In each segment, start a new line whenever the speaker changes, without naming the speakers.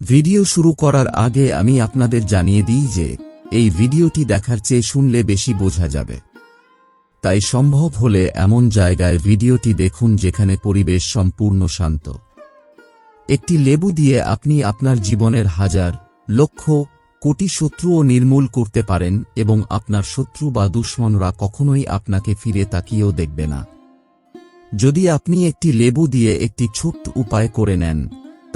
Video শুরু করার আগে আমি আপনাদের জানিয়ে দিই যে, এই ভিডিওটি দেখার চেয়ে শুনলে বেশি বোঝা যাবে। তাই সম্ভব হলে এমন জায়গায় ভিডিওটি দেখুন যেখানে পরিবেশ সম্পূর্ণ শান্ত। একটি লেবু দিয়ে আপনি আপনার জীবনের হাজার, লক্ষ, কোটি শত্রুও নির্মূল করতে পারেন এবং আপনার শত্রু বা দুশ্মনরা কখনোই আপনাকে ফিরে তাকিয়েও দেখবে না। যদি আপনি একটি লেবু দিয়ে একটি ছোট্ট উপায় করে নেন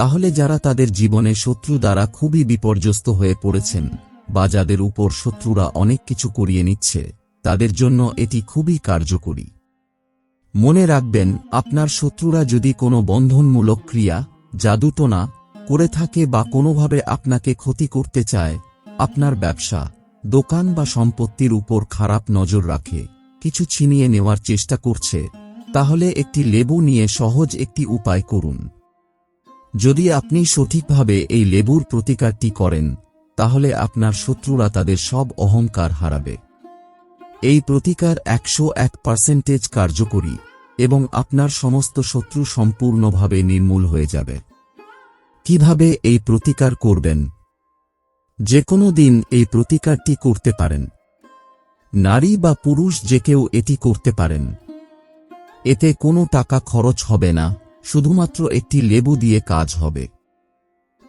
তাহলে যারা তাদের জীবনে শত্রু দ্বারা খুবই বিপর্যস্ত হয়ে পড়েছেন, বা যাদের উপর শত্রুরা অনেক কিছু করিয়ে নিচ্ছে, তাদের জন্য এটি খুবই কার্যকরী। মনে রাখবেন, আপনার শত্রুরা যদি কোনো বন্ধনমূলক ক্রিয়া জাদুটোনা করে থাকে বা কোনোভাবে আপনাকে ক্ষতি করতে চায়, আপনার ব্যবসা, দোকান বা সম্পত্তির উপর খারাপ নজর রাখে, কিছু ছিনিয়ে নেওয়ার চেষ্টা করছে, তাহলে একটি লেবু নিয়ে সহজ একটি উপায় করুন। যদি আপনি সঠিকভাবে এই লেবুর প্রতিকারটি করেন, তাহলে আপনার শত্রুরা তাদের সব অহংকার হারাবে। এই প্রতিকার একশো এক পার্সেন্টেজ কার্যকরী এবং আপনার সমস্ত শত্রু সম্পূর্ণভাবে নির্মূল হয়ে যাবে। কীভাবে এই প্রতিকার করবেন? যে কোনো দিন এই প্রতিকারটি করতে পারেন। নারী বা পুরুষ যে কেউ এটি করতে পারেন। এতে কোনো টাকা খরচ হবে না। শুধুমাত্র একটি লেবু দিয়ে কাজ হবে।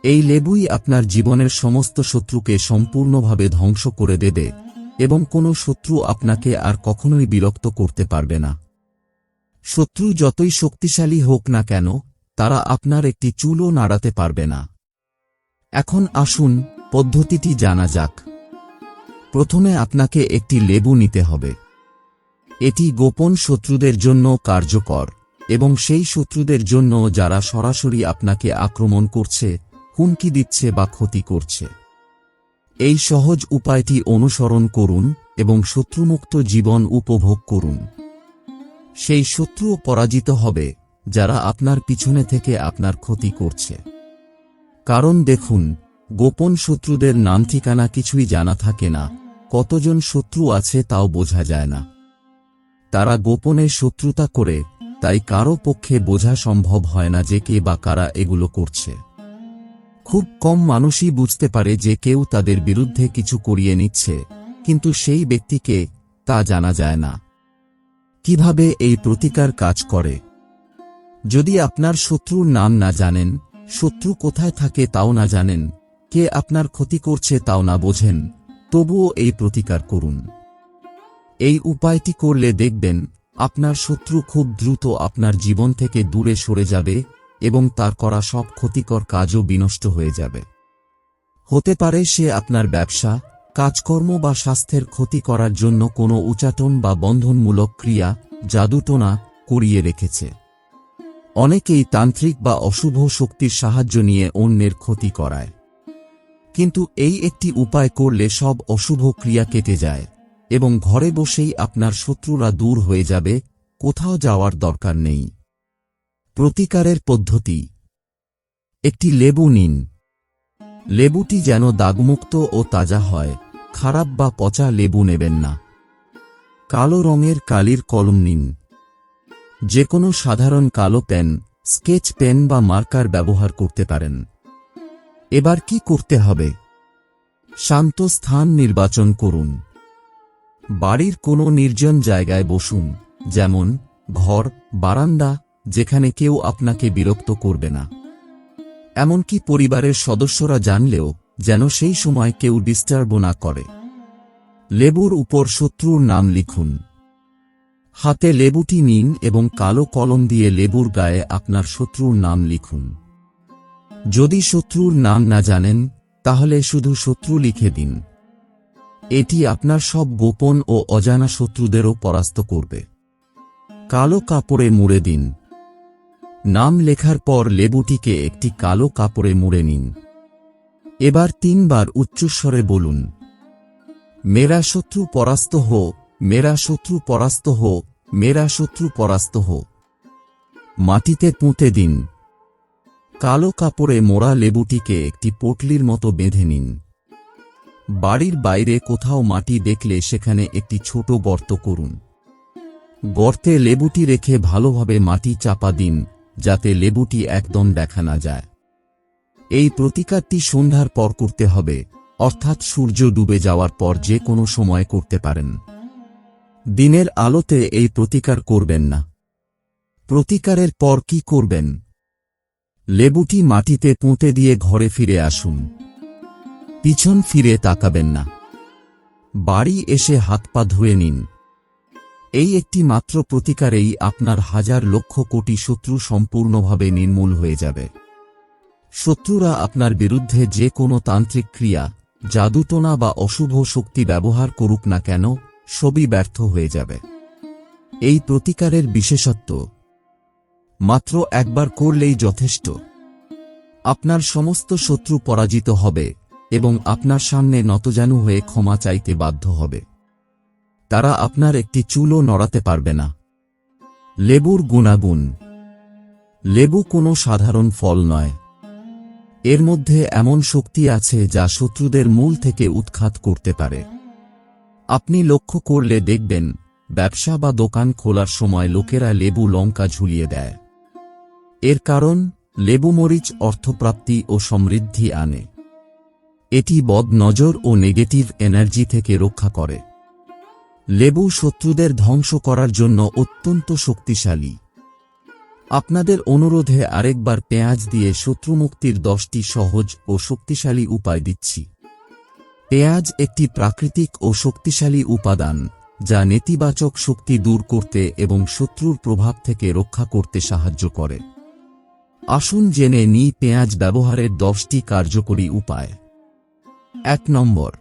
এই লেবুই আপনার জীবনের সমস্ত শত্রুকে সম্পূর্ণভাবে ধ্বংস করে দেবে এবং কোনো শত্রু আপনাকে আর কখনোই বিরক্ত করতে পারবে না। শত্রু যতই শক্তিশালী হোক না কেন, তারা আপনার একটি চুলও নাড়াতে পারবে না। এখন আসুন, পদ্ধতিটি জানা যাক। প্রথমে আপনাকে একটি লেবু নিতে হবে। এটি গোপন শত্রুদের জন্য কার্যকর। এবং সেই শত্রুদের জন্য যারা সরাসরি আপনাকে আক্রমণ করছে, হুমকি দিচ্ছে বা ক্ষতি করছে। এই সহজ উপায়টি অনুসরণ করুন এবং শত্রুমুক্ত জীবন উপভোগ করুন। সেই শত্রুও পরাজিত হবে, যারা আপনার পিছনে থেকে আপনার ক্ষতি করছে। কারণ দেখুন, গোপন শত্রুদের নাম ঠিকানা কিছুই জানা থাকে না, কতজন শত্রু আছে তাও বোঝা যায় না। তারা গোপনে শত্রুতা করে তাই কারও পক্ষে বোঝা সম্ভব হয় না যে কে বা কারা এগুলো করছে। খুব কম মানুষই বুঝতে পারে যে কেউ তাদের বিরুদ্ধে কিছু করিয়ে নিচ্ছে, কিন্তু সেই ব্যক্তিকে তা জানা যায় না। কীভাবে এই প্রতিকার কাজ করে? যদি আপনার শত্রুর নাম না জানেন, শত্রু কোথায় থাকে তাও না জানেন, কে আপনার ক্ষতি করছে তাও না বোঝেন, তবুও এই প্রতিকার করুন। এই উপায়টি করলে দেখবেন আপনার শত্রু খুব দ্রুত আপনার জীবন থেকে দূরে সরে যাবে এবং তার করা সব ক্ষতিকর কাজও বিনষ্ট হয়ে যাবে। হতে পারে সে আপনার ব্যবসা, কাজকর্ম বা স্বাস্থ্যের ক্ষতি করার জন্য কোনো উচাটন বা বন্ধনমূলক ক্রিয়া জাদুটোনা করিয়ে রেখেছে। অনেকেই তান্ত্রিক বা অশুভ শক্তির সাহায্য নিয়ে অন্যের ক্ষতি করায়। কিন্তু এই একটি উপায় করলে সব অশুভ ক্রিয়া কেটে যায়। এবং ঘরে বসেই আপনার শত্রুরা দূর হয়ে যাবে, কোথাও যাওয়ার দরকার নেই। প্রতিকারের পদ্ধতি। একটি লেবু নিন। লেবুটি যেন দাগমুক্ত ও তাজা হয়, খারাপ বা পচা লেবু নেবেন না। কালো রঙের কালির কলম নিন। যে কোনো সাধারণ কালো পেন, স্কেচ পেন বা মার্কার ব্যবহার করতে পারেন। এবার কি করতে হবে? শান্ত স্থান নির্বাচন করুন। বাড়ির কোনো নির্জন জায়গায় বসুন, যেমন ঘর, বারান্দা, যেখানে কেউ আপনাকে বিরক্ত করবে না। এমনকি পরিবারের সদস্যরা জানলেও যেন সেই সময় কেউ ডিস্টার্ব না করে। লেবুর উপর শত্রুর নাম লিখুন। হাতে লেবুটি নিন এবং কালো কলম দিয়ে লেবুর গায়ে আপনার শত্রুর নাম লিখুন। যদি শত্রুর নাম না জানেন, তাহলে শুধু শত্রু লিখে দিন। এটি আপনার সব গোপন ও অজানা শত্রুদেরও পরাস্ত করবে। কালো কাপড়ে মুড়ে দিন। নাম লেখার পর লেবুটিকে একটি কালো কাপড়ে মুড়ে নিন। এবার তিনবার উচ্চস্বরে বলুন, মেরা শত্রু পরাস্ত হো, মেরা শত্রু পরাস্ত হো, মেরা শত্রু পরাস্ত হো। মাটিতে পুঁতে দিন। কালো কাপড়ে মোড়া লেবুটিকে একটি পটলির মতো বেঁধে নিন। বাড়ির বাইরে কোথাও মাটি দেখলে সেখানে একটি ছোট গর্ত করুন। গর্তে লেবুটি রেখে ভালোভাবে মাটি চাপা দিন, যাতে লেবুটি একদম দেখা না যায়। এই প্রতিকারটি সন্ধ্যার পর করতে হবে, অর্থাৎ সূর্য ডুবে যাওয়ার পর যে কোনো সময় করতে পারেন। দিনের আলোতে এই প্রতিকার করবেন না। প্রতিকারের পর কি করবেন? লেবুটি মাটিতে পুঁতে দিয়ে ঘরে ফিরে আসুন। পিছন ফিরে তাকাবেন না। বাড়ি এসে হাত পা ধুয়ে নিন। এই একটি মাত্র প্রতিকারেই আপনার হাজার লক্ষ কোটি শত্রু সম্পূর্ণভাবে নির্মূল হয়ে যাবে। শত্রুরা আপনার বিরুদ্ধে যে কোনো তান্ত্রিক ক্রিয়া, জাদুটোনা বা অশুভ শক্তি ব্যবহার করুক না কেন, সবই ব্যর্থ হয়ে যাবে। এই প্রতিকারের বিশেষত্ব, মাত্র একবার করলেই যথেষ্ট। আপনার সমস্ত শত্রু পরাজিত হবে। এবং আপনার সামনে নতজানু হয়ে ক্ষমা চাইতে বাধ্য হবে। তারা আপনার একটি চুলও নড়াতে পারবে না। লেবুর গুণাগুণ। লেবু কোনো সাধারণ ফল নয়। এর মধ্যে এমন শক্তি আছে যা শত্রুদের মূল থেকে উৎখাত করতে পারে। আপনি লক্ষ্য করলে দেখবেন, ব্যবসা বা দোকান খোলার সময় লোকেরা লেবু লঙ্কা ঝুলিয়ে দেয়। এর কারণ, লেবু মরিচ অর্থপ্রাপ্তি ও সমৃদ্ধি আনে। এটি বদ নজর ও নেগেটিভ এনার্জি থেকে রক্ষা করে। লেবু শত্রুদের ধ্বংস করার জন্য অত্যন্ত শক্তিশালী। আপনাদের অনুরোধে আরেকবার পেঁয়াজ দিয়ে শত্রুমুক্তির দশটি সহজ ও শক্তিশালী উপায় দিচ্ছি। পেঁয়াজ একটি প্রাকৃতিক ও শক্তিশালী উপাদান, যা নেতিবাচক শক্তি দূর করতে এবং শত্রুর প্রভাব থেকে রক্ষা করতে সাহায্য করে। আসুন জেনে নিই পেঁয়াজ ব্যবহারের দশটি কার্যকরী উপায়। এক নম্বর।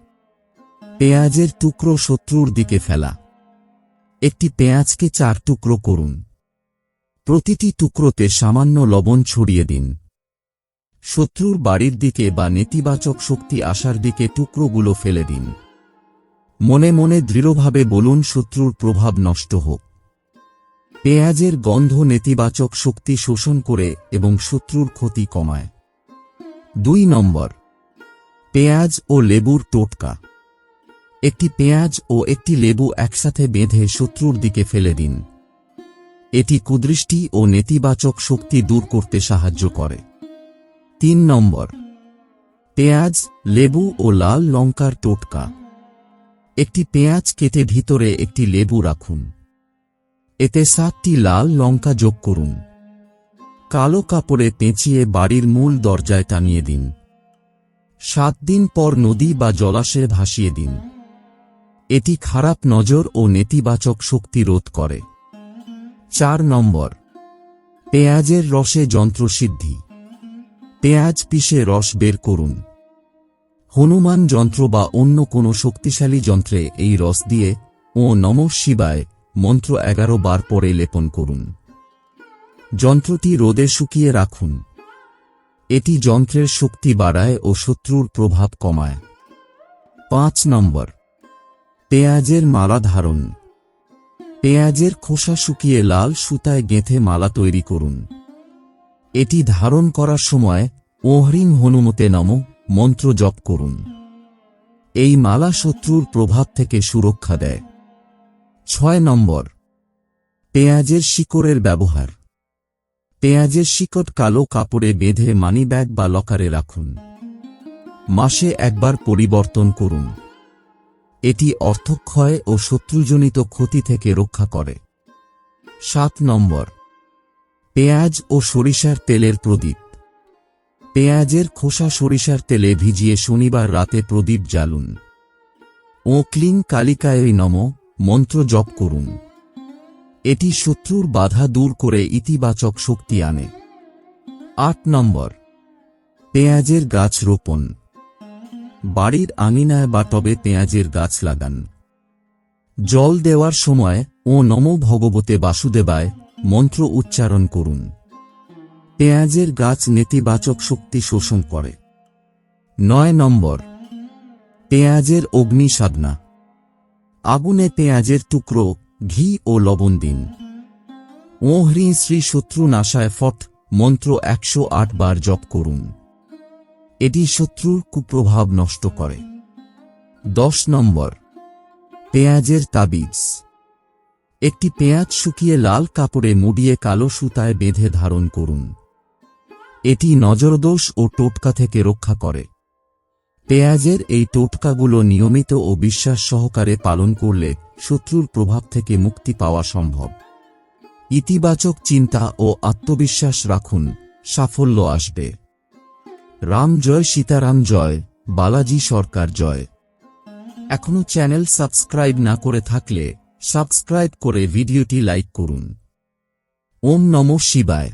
পেঁয়াজের টুকরো শত্রুর দিকে ফেলা। একটি পেঁয়াজকে চার টুকরো করুন। প্রতিটি টুকরোতে সামান্য লবণ ছড়িয়ে দিন। শত্রুর বাড়ির দিকে বা নেতিবাচক শক্তি আসার দিকে টুকরোগুলো ফেলে দিন। মনে মনে দৃঢ়ভাবে বলুন, শত্রুর প্রভাব নষ্ট হোক। পেঁয়াজের গন্ধ নেতিবাচক শক্তি শোষণ করে এবং শত্রুর ক্ষতি কমায়। দুই নম্বর। পেঁয়াজ ও লেবুর টোটকা। একটি পেঁয়াজ ও একটি লেবু একসাথে বেঁধে শত্রুর দিকে ফেলে দিন। এটি কুদৃষ্টি ও নেতিবাচক শক্তি দূর করতে সাহায্য করে। তিন নম্বর, পেঁয়াজ, লেবু ও লাল লঙ্কার টোটকা। একটি পেঁয়াজ কেটে ভিতরে একটি লেবু রাখুন। এতে সাতটি লাল লঙ্কা যোগ করুন। কালো কাপড়ে পেঁচিয়ে বাড়ির মূল দরজায় টানিয়ে দিন। সাত দিন পর নদী বা জলাশয়ে ভাসিয়ে দিন। এটি খারাপ নজর ও নেতিবাচক শক্তি রোধ করে। চার নম্বর। পেঁয়াজের রসে যন্ত্রসিদ্ধি। পেঁয়াজ পিষে রস বের করুন। হনুমান যন্ত্র বা অন্য কোনো শক্তিশালী যন্ত্রে এই রস দিয়ে ও নম শিবায় মন্ত্র এগারো বার পরে লেপন করুন। যন্ত্রটি রোদে শুকিয়ে রাখুন। এটি যন্ত্রের শক্তি বাড়ায় ও শত্রুর প্রভাব কমায়। পাঁচ নম্বর। পেঁয়াজের মালা ধারণ। পেঁয়াজের খোসা শুকিয়ে লাল সুতায় গেঁথে মালা তৈরি করুন। এটি ধারণ করার সময় ওহরিং হনুমতে নম, মন্ত্র জপ করুন। এই মালা শত্রুর প্রভাব থেকে সুরক্ষা দেয়। ছয় নম্বর। পেঁয়াজের শিকড়ের ব্যবহার। পেঁয়াজের শিকট কালো কাপড়ে বেঁধে মানিব্যাগ বা লকারে রাখুন। মাসে একবার পরিবর্তন করুন। এটি অর্থক্ষয় ও শত্রুজনিত ক্ষতি থেকে রক্ষা করে। সাত নম্বর, পেঁয়াজ ও সরিষার তেলের প্রদীপ। পেঁয়াজের খোসা সরিষার তেলে ভিজিয়ে শনিবার রাতে প্রদীপ জ্বালুন। ও কালিকায় নম মন্ত্র জপ করুন। এটি শত্রুর বাধা দূর করে ইতিবাচক শক্তি আনে। আট নম্বর, পেঁয়াজের গাছ রোপণ। বাড়ির আঙিনায় বা টবে পেঁয়াজের গাছ লাগান। জল দেওয়ার সময় ও নম ভগবতে বাসুদেবায় মন্ত্র উচ্চারণ করুন। পেঁয়াজের গাছ নেতিবাচক শক্তি শোষণ করে। নয় নম্বর, পেঁয়াজের অগ্নি সাধনা আগুনে পেঁয়াজের টুকরো ঘি ও লবণ দিন। ও হ্রি শ্রী শত্রু নাশায় ফট, মন্ত্র একশো আট বার জপ করুন। এটি শত্রুর কুপ্রভাব নষ্ট করে। দশ নম্বর, পেঁয়াজের তাবিজ। একটি পেঁয়াজ শুকিয়ে লাল কাপড়ে মুড়িয়ে কালো সুতায় বেঁধে ধারণ করুন। এটি নজরদোষ ও টোটকা থেকে রক্ষা করে। পেঁয়াজের এই টোটকাগুলো নিয়মিত ও বিশ্বাস সহকারে পালন করলে শত্রুর প্রভাব থেকে মুক্তি পাওয়া সম্ভব। ইতিবাচক চিন্তা ও আত্মবিশ্বাস রাখুন, সাফল্য আসবে। রাম জয় সীতারাম জয়, বালাজি সরকার জয়। এখনও চ্যানেল সাবস্ক্রাইব না করে থাকলে সাবস্ক্রাইব করে ভিডিওটি লাইক করুন। ওম নমঃ শিবায়।